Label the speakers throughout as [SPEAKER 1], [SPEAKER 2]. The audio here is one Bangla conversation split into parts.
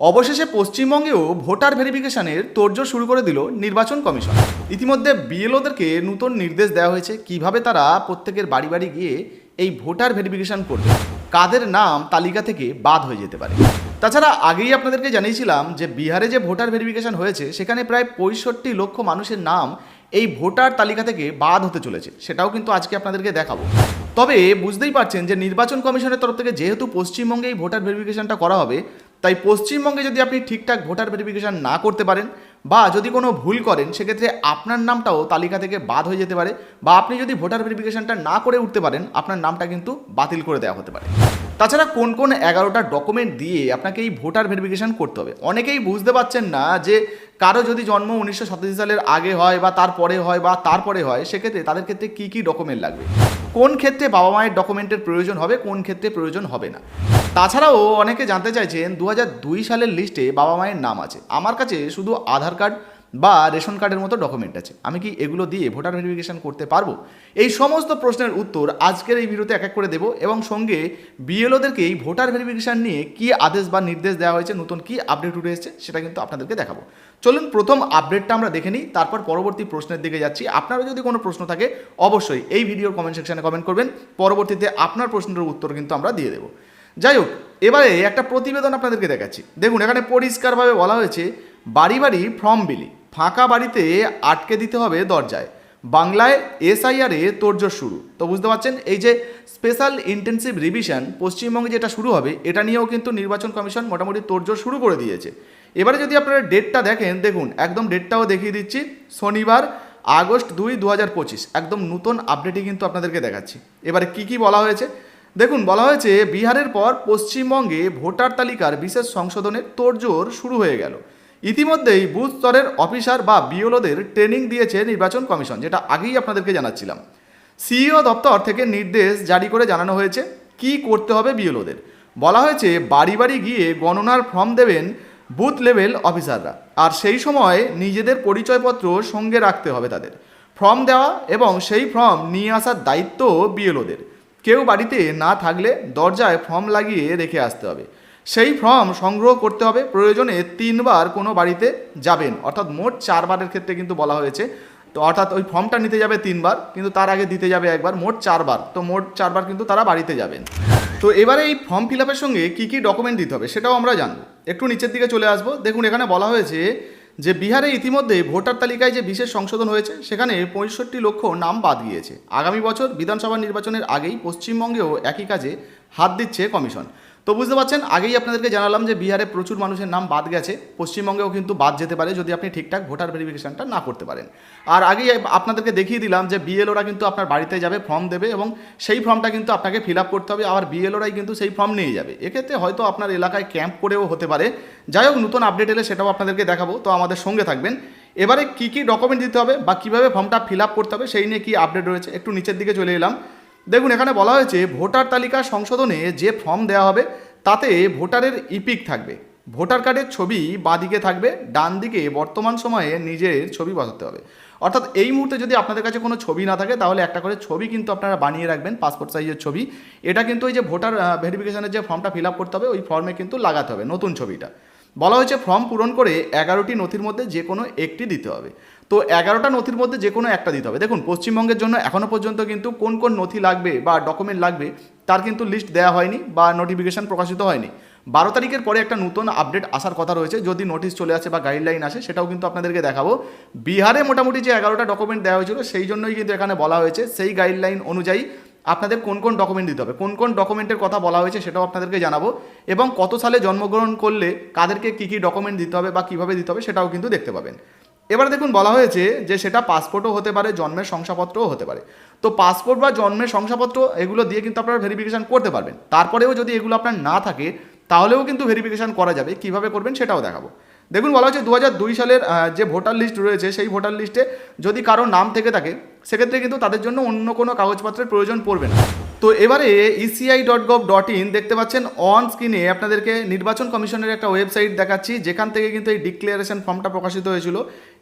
[SPEAKER 1] অবশেষে পশ্চিমবঙ্গেও ভোটার ভেরিফিকেশনের তোড়জোড় শুরু করে দিল নির্বাচন কমিশন। ইতিমধ্যে বিএলওদেরকে নতুন নির্দেশ দেওয়া হয়েছে কীভাবে তারা প্রত্যেকের বাড়ি বাড়ি গিয়ে এই ভোটার ভেরিফিকেশন করবে, কাদের নাম তালিকা থেকে বাদ হয়ে যেতে পারে। তাছাড়া আগেই আপনাদেরকে জানিয়েছিলাম যে বিহারে যে ভোটার ভেরিফিকেশন হয়েছে, সেখানে প্রায় পঁয়ষট্টি লক্ষ মানুষের নাম এই ভোটার তালিকা থেকে বাদ হতে চলেছে, সেটাও কিন্তু আজকে আপনাদেরকে দেখাবো। তবে বুঝতেই পারছেন যে নির্বাচন কমিশনের তরফ থেকে যেহেতু পশ্চিমবঙ্গে এই ভোটার ভেরিফিকেশনটা করা হবে তাই পশ্চিমবঙ্গে যদি আপনি ঠিকঠাক ভোটার ভেরিফিকেশান না করতে পারেন বা যদি কোনো ভুল করেন, সেক্ষেত্রে আপনার নামটাও তালিকা থেকে বাদ হয়ে যেতে পারে বা আপনি যদি ভোটার ভেরিফিকেশানটা না করে উঠতে পারেন, আপনার নামটা কিন্তু বাতিল করে দেওয়া হতে পারে। তাছাড়া কোন কোন এগারোটা ডকুমেন্ট দিয়ে আপনাকে এই ভোটার ভেরিফিকেশান করতে হবে? অনেকেই বুঝতে পারছেন না যে কারও যদি জন্ম উনিশশো সাতাশি সালের আগে হয় বা তারপরে হয় বা তারপরে হয়, সেক্ষেত্রে তাদের ক্ষেত্রে কী কী ডকুমেন্ট লাগবে? কোন ক্ষেত্রে বাবা মায়ের ডকুমেন্টের প্রয়োজন হবে, কোন ক্ষেত্রে প্রয়োজন হবে না? তাছাড়াও অনেকে জানতে চাইছেন দু সালের লিস্টে বাবা মায়ের নাম আছে। আমার কাছে শুধু আধার কার্ড বা রেশন কার্ডের মতো ডকুমেন্ট আছে। আমি কি এগুলো দিয়ে ভোটার ভেরিফিকেশন করতে পারব? এই সমস্ত প্রশ্নের উত্তর আজকের এই ভিডিওতে এক এক করে দেবো এবং সঙ্গে বিএলওদেরকে এই ভোটার ভেরিফিকেশান নিয়ে কি আদেশ বা নির্দেশ দেওয়া হয়েছে, নতুন কি আপডেট উঠে এসেছে সেটা কিন্তু আপনাদেরকে দেখাবো। চলুন প্রথম আপডেটটা আমরা দেখে নিই, তারপর পরবর্তী প্রশ্নের দিকে যাচ্ছি। আপনারও যদি কোনো প্রশ্ন থাকে, অবশ্যই এই ভিডিওর কমেন্ট সেকশানে কমেন্ট করবেন। পরবর্তীতে আপনার প্রশ্নের উত্তর কিন্তু আমরা দিয়ে দেবো। যাই হোক, এবারে একটা প্রতিবেদন আপনাদেরকে দেখাচ্ছি। দেখুন, এখানে পরিষ্কারভাবে বলা হয়েছে, বাড়ি বাড়ি ফর্ম বিলি ফাঁকা বাড়িতে আটকে দিতে হবে দরজায়। বাংলায় এসআইআরে তোড়জোড় শুরু। তো বুঝতে পারছেন, এই যে স্পেশাল ইন্টেন্সিভ রিভিশন পশ্চিমবঙ্গে যেটা শুরু হবে, এটা নিয়েও কিন্তু নির্বাচন কমিশন মোটামুটি তোড়জোড় শুরু করে দিয়েছে। এবারে যদি আপনারা ডেটটা দেখেন, দেখুন, একদম ডেটটাও দেখিয়ে দিচ্ছি, শনিবার আগস্ট দুই দু হাজার পঁচিশ, একদম নতুন আপডেটই কিন্তু আপনাদেরকে দেখাচ্ছি। এবারে কি কি বলা হয়েছে? দেখুন, বলা হয়েছে, বিহারের পর পশ্চিমবঙ্গে ভোটার তালিকার বিশেষ সংশোধনের তোড়জোড় শুরু হয়ে গেল। ইতিমধ্যেই বুথ স্তরের অফিসার বা বিওলোদের ট্রেনিং দিয়েছে নির্বাচন কমিশন, যেটা আগেই আপনাদেরকে জানাচ্ছিলাম। সিইও দপ্তর থেকে নির্দেশ জারি করে জানানো হয়েছে কি করতে হবে বিওলোদের। বলা হয়েছে, বাড়ি বাড়ি গিয়ে গণনার ফর্ম দেবেন বুথ লেভেল অফিসাররা, আর সেই সময় নিজেদের পরিচয়পত্র সঙ্গে রাখতে হবে তাদের। ফর্ম দেওয়া এবং সেই ফর্ম নিয়ে আসার দায়িত্ব বিএলওদের কেউ বাড়িতে না থাকলে দরজায় ফর্ম লাগিয়ে রেখে আসতে হবে। সেই ফর্ম সংগ্রহ করতে হবে। প্রয়োজনে তিনবার কোনো বাড়িতে যাবেন। অর্থাৎ মোট চারবারের ক্ষেত্রে কিন্তু বলা হয়েছে। তো অর্থাৎ ওই ফর্মটা নিতে যাবে তিনবার, কিন্তু তার আগে দিতে যাবে একবার, মোট চারবার। তো মোট চারবার কিন্তু তারা বাড়িতে যাবেন। তো এবারে এই ফর্ম ফিল আপের সঙ্গে কী কী ডকুমেন্ট দিতে হবে সেটাও আমরা জানব। একটু নিচের দিকে চলে আসব। দেখুন, এখানে বলা হয়েছে যে বিহারে ইতিমধ্যে ভোটার তালিকায় যে বিশেষ সংশোধন হয়েছে, সেখানে পঁয়ষট্টি লক্ষ নাম বাদ গিয়েছে। আগামী বছর বিধানসভা নির্বাচনের আগেই পশ্চিমবঙ্গেও একই কাজে হাত দিচ্ছে কমিশন। তো বুঝতে পারছেন, আগেই আপনাদেরকে জানালাম যে বিহারে প্রচুর মানুষের নাম বাদ গেছে। পশ্চিমবঙ্গেও কিন্তু বাদ যেতে পারে যদি আপনি ঠিকঠাক ভোটার ভেরিফিকেশনটা না করতে পারেন। আর আগেই আপনাদেরকে দেখিয়ে দিলাম যে বিএলওরা কিন্তু আপনার বাড়িতে যাবে, ফর্ম দেবে এবং সেই ফর্মটা কিন্তু আপনাকে ফিল আপ করতে হবে। আবার বিএলওরাই কিন্তু সেই ফর্ম নিয়ে যাবে। এক্ষেত্রে হয়তো আপনার এলাকায় ক্যাম্প করেও হতে পারে। যাই হোক, নতুন আপডেট এলে সেটাও আপনাদেরকে দেখাবো। তো আমাদের সঙ্গে থাকবেন। এবারে কী কী ডকুমেন্ট দিতে হবে বা কীভাবে ফর্মটা ফিল আপ করতে হবে সেই নিয়ে কী আপডেট রয়েছে, একটু নিচের দিকে চলে এলাম। দেখুন, এখানে বলা হয়েছে, ভোটার তালিকা সংশোধনে যে ফর্ম দেওয়া হবে, তাতে ভোটারের ইপিক থাকবে। ভোটার কার্ডের ছবি বাঁদিকে থাকবে, ডান দিকে বর্তমান সময়ে নিজের ছবি বসাতে হবে। অর্থাৎ এই মুহূর্তে যদি আপনাদের কাছে কোনো ছবি না থাকে, তাহলে একটা করে ছবি কিন্তু আপনারা বানিয়ে রাখবেন, পাসপোর্ট সাইজের ছবি। এটা কিন্তু ওই যে ভোটার ভেরিফিকেশনের যে ফর্মটা ফিল আপ করতে হবে, ওই ফর্মে কিন্তু লাগাতে হবে, নতুন ছবিটা। বলা হয়েছে, ফর্ম পূরণ করে এগারোটি নথির মধ্যে যে কোনো একটি দিতে হবে। তো এগারোটা নথির মধ্যে যে কোনো একটা দিতে হবে। দেখুন, পশ্চিমবঙ্গের জন্য এখনও পর্যন্ত কিন্তু কোন কোন নথি লাগবে বা ডকুমেন্ট লাগবে, তার কিন্তু লিস্ট দেওয়া হয়নি বা নোটিফিকেশন প্রকাশিত হয়নি। বারো তারিখের পরে একটা নতুন আপডেট আসার কথা রয়েছে। যদি নোটিশ চলে আসে বা গাইডলাইন আসে, সেটাও কিন্তু আপনাদেরকে দেখাবো। বিহারে মোটামুটি যে এগারোটা ডকুমেন্ট দেওয়া হয়েছিল, সেই জন্যই কিন্তু এখানে বলা হয়েছে। সেই গাইডলাইন অনুযায়ী আপনাদের কোন কোন ডকুমেন্ট দিতে হবে। কোন কোন ডকুমেন্টের কথা বলা হয়েছে, সেটাও আপনাদেরকে জানাব। এবং কত সালে জন্মগ্রহণ করলে, কাদেরকে কী কী ডকুমেন্ট দিতে হবে বা কীভাবে দিতে হবে, সেটাও কিন্তু দেখতে পাবেন। এবার দেখুন বলা হয়েছে যে সেটা পাসপোর্টও হতে পারে, জন্মের শংসাপত্রও হতে পারে। তো পাসপোর্ট বা জন্মের শংসাপত্র এগুলো দিয়ে কিন্তু আপনারা ভেরিফিকেশান করতে পারবেন। তারপরেও যদি এগুলো আপনার না থাকে, তাহলেও কিন্তু ভেরিফিকেশান করা যাবে। কীভাবে করবেন সেটাও দেখাবো। দেখুন বলা হচ্ছে দু সালের যে ভোটার লিস্ট রয়েছে, সেই ভোটার লিস্টে যদি কারও নাম থেকে থাকে, সেক্ষেত্রে কিন্তু তাদের জন্য অন্য কোনো কাগজপত্রের প্রয়োজন পড়বে না। তো এবারে ECI dot gov dot in দেখতে পাচ্ছেন অন স্ক্রিনে আপনাদেরকে নির্বাচন কমিশনের একটা ওয়েবসাইট দেখাচ্ছি, যেখান থেকে কিন্তু এই ডিক্লারেশন ফর্মটা প্রকাশিত হয়েছিল।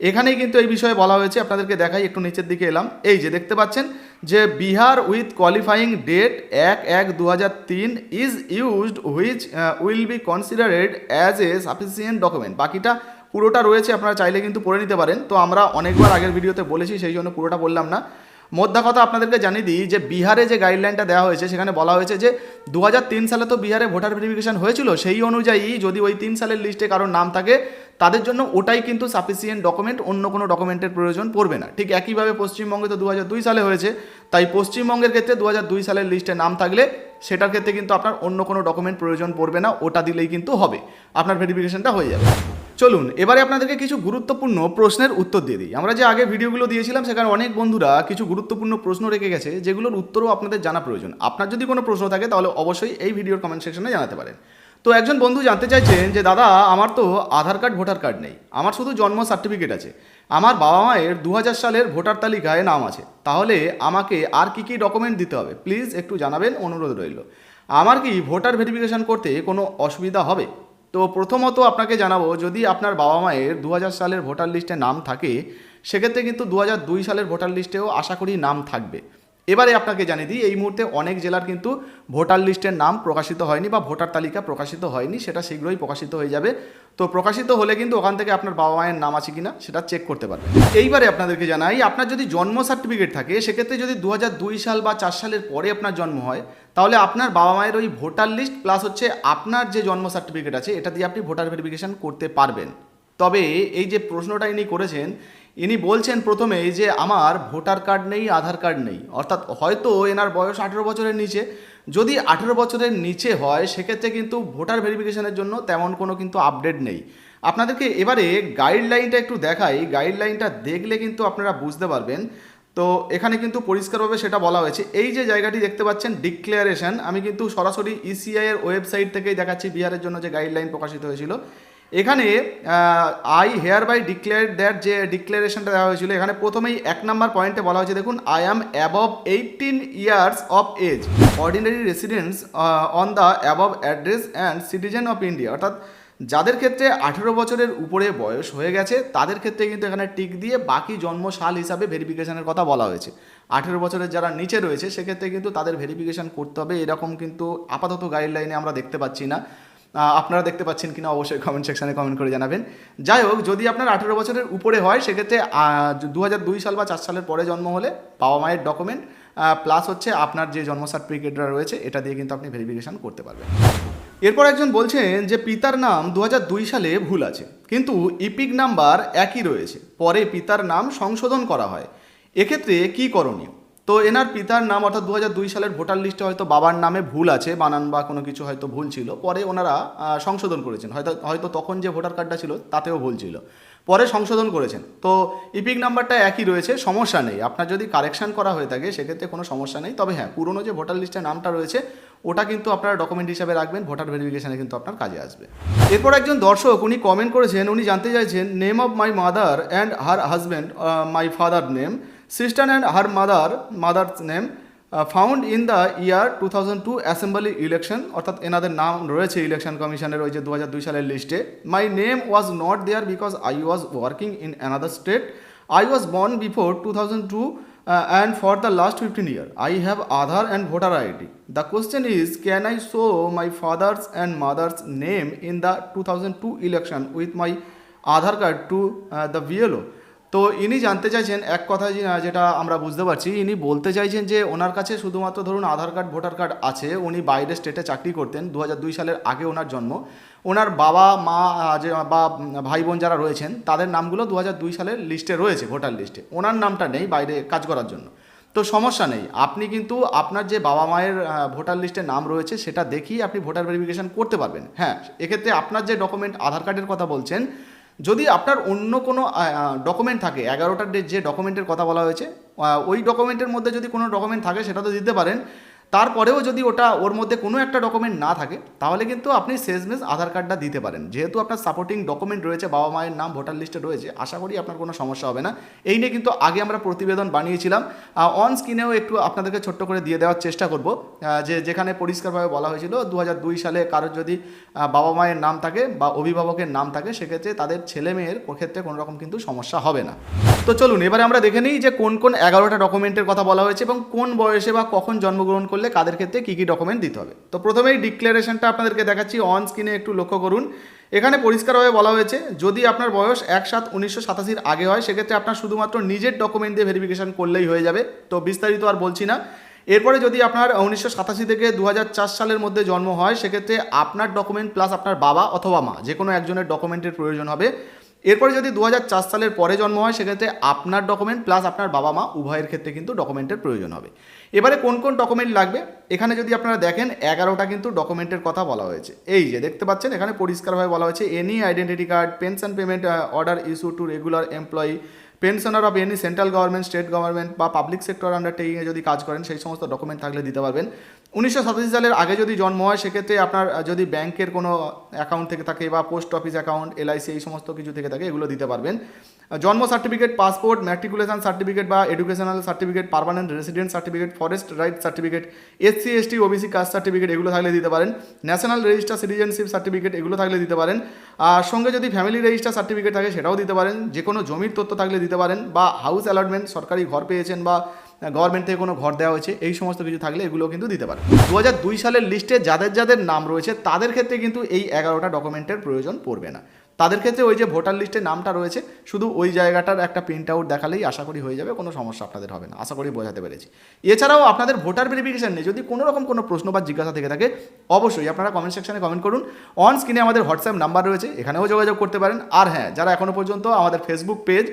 [SPEAKER 1] এখানেই কিন্তু এই বিষয়ে বলা হয়েছে, আপনাদেরকে দেখাই, একটু নিচের দিকে এলাম। এই যে দেখতে পাচ্ছেন যে বিহার উইথ কোয়ালিফাইং ডেট এক এক দু তিন is used which will be considered as a sufficient document বাকিটা পুরোটা রয়েছে, আপনারা চাইলে কিন্তু পড়ে নিতে পারেন। তো আমরা অনেকবার আগের ভিডিওতে বলেছি, সেই জন্য পুরোটা বললাম না। মোদ্দা কথা আপনাদেরকে জানিয়ে দিই যে বিহারে যে গাইডলাইনটা দেওয়া হয়েছে, সেখানে বলা হয়েছে যে দু হাজার তিন সালে তো বিহারে ভোটার ভেরিফিকেশন হয়েছিল, সেই অনুযায়ী যদি ওই তিন সালের লিস্টে কারোর নাম থাকে, তাদের জন্য ওটাই কিন্তু সাফিসিয়েন্ট ডকুমেন্ট অন্য কোনো ডকুমেন্টের প্রয়োজন পড়বে না। ঠিক একইভাবে পশ্চিমবঙ্গে তো দু হাজার দুই সালে হয়েছে, তাই পশ্চিমবঙ্গের ক্ষেত্রে দু হাজার দুই সালের লিস্টে নাম থাকলে সেটার ক্ষেত্রে কিন্তু আপনার অন্য কোনো ডকুমেন্ট প্রয়োজন পড়বে না, ওটা দিলেই কিন্তু হবে। আপনার ভেরিফিকেশনটা হয়ে যাবে। চলুন, এবারে আপনাদেরকে কিছু গুরুত্বপূর্ণ প্রশ্নের উত্তর দিয়ে দিই। আমরা যে আগে ভিডিওগুলো দিয়েছিলাম, সেখানে অনেক বন্ধুরা কিছু গুরুত্বপূর্ণ প্রশ্ন রেখে গেছে, যেগুলোর উত্তরও আপনাদের জানা প্রয়োজন। আপনার যদি কোনো প্রশ্ন থাকে, তাহলে অবশ্যই এই ভিডিওর কমেন্ট সেকশনে জানাতে পারেন। তো একজন বন্ধু জানতে চাইছেন যে, দাদা, আমার তো আধার কার্ড, ভোটার কার্ড নেই। আমার শুধু জন্ম সার্টিফিকেট আছে। আমার বাবা মায়ের দু হাজার সালের ভোটার তালিকায় নাম আছে। তাহলে আমাকে আর কি কি ডকুমেন্ট দিতে হবে? প্লিজ একটু জানাবেন, অনুরোধ রইল। আমার কি ভোটার ভেরিফিকেশন করতে কোনো অসুবিধা হবে? তো প্রথমত আপনাকে জানাব, যদি আপনার বাবা মায়ের দু হাজার সালের ভোটার লিস্টে নাম থাকে, সেক্ষেত্রে কিন্তু দু হাজার দুই সালের ভোটার লিস্টেও আশা করি নাম থাকবে। এবারে আপনাকে জানিয়ে দিই, এই মুহূর্তে অনেক জেলার কিন্তু ভোটার লিস্টের নাম প্রকাশিত হয়নি বা ভোটার তালিকা প্রকাশিত হয়নি, সেটা শীঘ্রই প্রকাশিত হয়ে যাবে। তো প্রকাশিত হলে কিন্তু ওখান থেকে আপনার বাবা মায়ের নাম আছে কিনা সেটা চেক করতে পারবেন। এইবারে আপনাদেরকে জানাই, আপনার যদি জন্ম সার্টিফিকেট থাকে, সেক্ষেত্রে যদি দু হাজার দুই সাল বা চার সালের পরে আপনার জন্ম হয়, তাহলে আপনার বাবা মায়ের ওই ভোটার লিস্ট প্লাস হচ্ছে আপনার যে জন্ম সার্টিফিকেট আছে, এটা দিয়ে আপনি ভোটার ভেরিফিকেশন করতে পারবেন। তবে এই যে প্রশ্নটা ইনি করেছেন ইনি বলছেন প্রথমেই যে আমার ভোটার কার্ড নেই, আধার কার্ড নেই। অর্থাৎ হয়তো এনার বয়স আঠেরো বছরের নিচে। যদি আঠেরো বছরের নিচে হয়, সেক্ষেত্রে কিন্তু ভোটার ভেরিফিকেশনের জন্য তেমন কোনো কিন্তু আপডেট নেই। আপনাদেরকে এবারে গাইডলাইনটা একটু দেখাই। গাইডলাইনটা দেখলে কিন্তু আপনারা বুঝতে পারবেন। তো এখানে কিন্তু পরিষ্কারভাবে সেটা বলা হয়েছে। এই যে জায়গাটি দেখতে পাচ্ছেন ডিক্লারেশন আমি কিন্তু সরাসরি ইসিআই এর ওয়েবসাইট থেকেই দেখাচ্ছি বিহারের জন্য যে গাইডলাইন প্রকাশিত হয়েছিল। এখানে I hereby declare that যে ডিক্লারেশনটা দেওয়া হয়েছিল, এখানে প্রথমেই এক নম্বর পয়েন্টে বলা হয়েছে, দেখুন I am above eighteen years of age ordinary residence on the above address and citizen of India অর্থাৎ, যাদের ক্ষেত্রে আঠেরো বছরের উপরে বয়স হয়ে গেছে, তাদের ক্ষেত্রে কিন্তু এখানে টিক দিয়ে বাকি জন্ম সাল হিসাবে ভেরিফিকেশনের কথা বলা হয়েছে। আঠেরো বছরের যারা নিচে রয়েছে, সেক্ষেত্রে কিন্তু তাদের ভেরিফিকেশন করতে হবে, এরকম কিন্তু আপাতত গাইডলাইনে আমরা দেখতে পাচ্ছি না। আপনারা দেখতে পাচ্ছেন কিনা অবশ্যই কমেন্ট সেকশনে কমেন্ট করে জানাবেন। যাই হোক, যদি আপনার আঠেরো বছরের উপরে হয়, সেক্ষেত্রে দু দুই সাল বা চার সালের পরে জন্ম হলে বাবা মায়ের ডকুমেন্ট প্লাস হচ্ছে আপনার যে জন্ম সার্টিফিকেটটা রয়েছে, এটা দিয়ে কিন্তু আপনি ভেরিফিকেশন করতে পারবেন। এরপর একজন বলছেন যে, পিতার নাম দু হাজার দুই সালে ভুল আছে, কিন্তু ইপিক নাম্বার একই রয়েছে। পরে পিতার নাম সংশোধন করা হয়। এক্ষেত্রে কি করণীয়? তো এনার পিতার নাম অর্থাৎ দু হাজার দুই সালের ভোটার লিস্টে হয়তো বাবার নামে ভুল আছে, বানান বা কোনো কিছু হয়তো ভুল ছিল, পরে ওনারা সংশোধন করেছেন। হয়তো হয়তো তখন যে ভোটার কার্ডটা ছিল তাতেও ভুল ছিল। পরে সংশোধন করেছেন। তো ইপিক নাম্বারটা একই রয়েছে, সমস্যা নেই। আপনার যদি কারেকশন করা হয়ে থাকে, সেক্ষেত্রে কোনো সমস্যা নেই। তবে হ্যাঁ পুরনো যে ভোটার লিস্টে নামটা রয়েছে, ওটা কিন্তু আপনারা ডকুমেন্ট হিসাবে রাখবেন, ভোটার ভেরিফিকেশানে কিন্তু আপনার কাজে আসবে। এরপর একজন দর্শক, উনি কমেন্ট করেছেন, উনি জানতে চাইছেন name of my mother and her husband my father name sister and her mother mother's name found in the year two thousand two assembly election অর্থাৎ এনাদের নাম রয়েছে ইলেকশন কমিশনের ওই যে দু হাজার দুই সালের লিস্টে my name was not there because I was working in another state I was born before two thousand two and for the last fifteen year I have Aadhaar and voter ID the question is can I show my father's and mother's name in the two thousand two election with my Aadhaar card to the BLO তো ইনি জানতে চাইছেন এক কথা যেটা আমরা বুঝতে পারছি, ইনি বলতে চাইছেন যে ওনার কাছে শুধুমাত্র ধরুন আধার কার্ড, ভোটার কার্ড আছে, উনি বাইরে স্টেটে চাকরি করতেন দু সালের আগে ওনার জন্ম। ওনার বাবা, মা যে, বা, ভাই বোন যারা রয়েছেন, তাদের নামগুলো দু সালের লিস্টে রয়েছে, ভোটার লিস্টে। ওনার নামটা নেই বাইরে কাজ করার জন্য। তো সমস্যা নেই। আপনি কিন্তু আপনার যে বাবা মায়ের ভোটার লিস্টে নাম রয়েছে, সেটা দেখেই আপনি ভোটার ভেরিফিকেশন করতে পারবেন। হ্যাঁ এক্ষেত্রে আপনার যে ডকুমেন্ট, আধার কার্ডের কথা বলছেন যদি আপনার অন্য কোনো ডকুমেন্ট থাকে, এগারোটার যে ডকুমেন্টের কথা বলা হয়েছে ওই ডকুমেন্টের মধ্যে যদি কোনো ডকুমেন্ট থাকে, সেটা তো দিতে পারেন। তারপরেও যদি ওটা ওর মধ্যে কোনো একটা ডকুমেন্ট না থাকে, তাহলে কিন্তু আপনি শেষমেশ আধার কার্ডটা দিতে পারেন। যেহেতু আপনার সাপোর্টিং ডকুমেন্ট রয়েছে, বাবা মায়ের নাম ভোটার লিস্টে রয়েছে, আশা করি আপনার কোনো সমস্যা হবে না। এই নিয়ে কিন্তু আগে আমরা প্রতিবেদন বানিয়েছিলাম। অন স্ক্রিনেও একটু আপনাদেরকে ছোট্ট করে দিয়ে দেওয়ার চেষ্টা করব। যে যেখানে পরিষ্কারভাবে বলা হয়েছিল দু হাজার দুই সালে কারোর যদি বাবা মায়ের নাম থাকে বা অভিভাবকের নাম থাকে, সেক্ষেত্রে তাদের ছেলে মেয়ের ক্ষেত্রে কোনো রকম কিন্তু সমস্যা হবে না। তো চলুন, এবারে আমরা দেখে নিই যে কোন কোন এগারোটা ডকুমেন্টের কথা বলা হয়েছে এবং কোন বয়সে বা কখন জন্মগ্রহণ করলে কাদের ক্ষেত্রে কী কী ডকুমেন্ট দিতে হবে। তো প্রথমেই ডিক্লারেশনটা আপনাদেরকে দেখাচ্ছি অন স্ক্রিনে একটু লক্ষ্য করুন। এখানে পরিষ্কারভাবে বলা হয়েছে, যদি আপনার বয়স এক সাত উনিশশো সাতাশির আগে হয়, সেক্ষেত্রে আপনার শুধুমাত্র নিজের ডকুমেন্ট দিয়ে ভেরিফিকেশন করলেই হয়ে যাবে। তো বিস্তারিত আর বলছি না। এরপরে যদি আপনার উনিশশো সাতাশি থেকে দু হাজার চার সালের মধ্যে জন্ম হয়, সেক্ষেত্রে আপনার ডকুমেন্ট প্লাস আপনার বাবা অথবা মা যে কোনো একজনের ডকুমেন্টের প্রয়োজন হবে। এরপরে যদি দু হাজার চার সালের পরে জন্ম হয়, সেক্ষেত্রে আপনার ডকুমেন্ট প্লাস আপনার বাবা মা উভয়ের ক্ষেত্রে কিন্তু ডকুমেন্টের প্রয়োজন হবে। এবারে কোন কোন ডকুমেন্ট লাগবে? এখানে যদি আপনারা দেখেন, এগারোটা কিন্তু ডকুমেন্টের কথা বলা হয়েছে। এই যে দেখতে পাচ্ছেন, এখানে পরিষ্কারভাবে বলা হয়েছে any identity card pension payment order issue to regular employee pensioner of any central government state government বা পাবলিক সেক্টর আন্ডারটেকিংয়ে যদি কাজ করেন, সেই সমস্ত ডকুমেন্ট থাকলে দিতে পারবেন। উনিশশো সাতাশি সালের আগে যদি জন্ম হয়, সেক্ষেত্রে আপনার যদি ব্যাংকের কোনো অ্যাকাউন্ট থেকে থাকে বা পোস্ট অফিস অ্যাকাউন্ট এলআইসি এই সমস্ত কিছু থেকে থাকে, এগুলো দিতে পারবেন। জন্ম সার্টিফিকেট পাসপোর্ট ম্যাট্রিকুলেশন সার্টিফিকেট বা educational certificate permanent resident certificate forest right certificate SC ST OBC caste certificate এগুলো থাকলে দিতে পারেন। ন্যাশনাল রেজিস্টার সিটিজেনশিপ সার্টিফিকেট এগুলো থাকলে দিতে পারেন। আর সঙ্গে যদি ফ্যামিলি রেজিস্টার সার্টিফিকেট থাকে, সেটাও দিতে পারেন। যে কোনো জমির তথ্য থাকলে দিতে পারেন বা হাউস অ্যালটমেন্ট সরকারি ঘর পেয়েছেন বা গভর্নমেন্ট থেকে কোনো ঘর দেওয়া হয়েছে, এই সমস্ত কিছু থাকলে এগুলো কিন্তু দিতে পারেন। দু সালের লিস্টে যাদের যাদের নাম রয়েছে, তাদের ক্ষেত্রে কিন্তু এই এগারোটা ডকুমেন্টের প্রয়োজন পড়বে না। তাদের ক্ষেত্রে ওই যে ভোটার লিস্টে নামটা রয়েছে, শুধু ওই জায়গাটার একটা প্রিন্ট আউট দেখালেই আশা করি হয়ে যাবে, কোনো সমস্যা আপনাদের হবে না, আশা করি বোঝাতে পেরেছি। এছাড়াও আপনাদের ভোটার ভেরিফিকেশন নিয়ে যদি কোনো রকম কোনো প্রশ্ন বা জিজ্ঞাসা থেকে থাকে, অবশ্যই আপনারা কমেন্ট সেকশনে কমেন্ট করুন। অন স্ক্রিনে আমাদের হোয়াটসঅ্যাপ নাম্বার রয়েছে, এখানেও যোগাযোগ করতে পারেন। আর হ্যাঁ যারা এখনও পর্যন্ত আমাদের ফেসবুক পেজ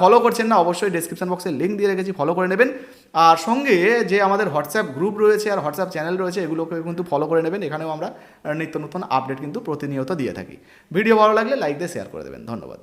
[SPEAKER 1] ফলো করছেন না, অবশ্যই ডিসক্রিপশন বক্সে লিঙ্ক দিয়ে রেখেছি ফলো করে নেবেন। আর সঙ্গে যে আমাদের হোয়াটসঅ্যাপ গ্রুপ রয়েছে আর হোয়াটসঅ্যাপ চ্যানেল রয়েছে, এগুলোকে কিন্তু ফলো করে নেবেন। এখানেও আমরা নিত্য নতুন আপডেট কিন্তু প্রতিনিয়ত দিয়ে থাকি। ভিডিও ভালো লাগলে লাইক দিয়ে শেয়ার করে দেবেন। ধন্যবাদ।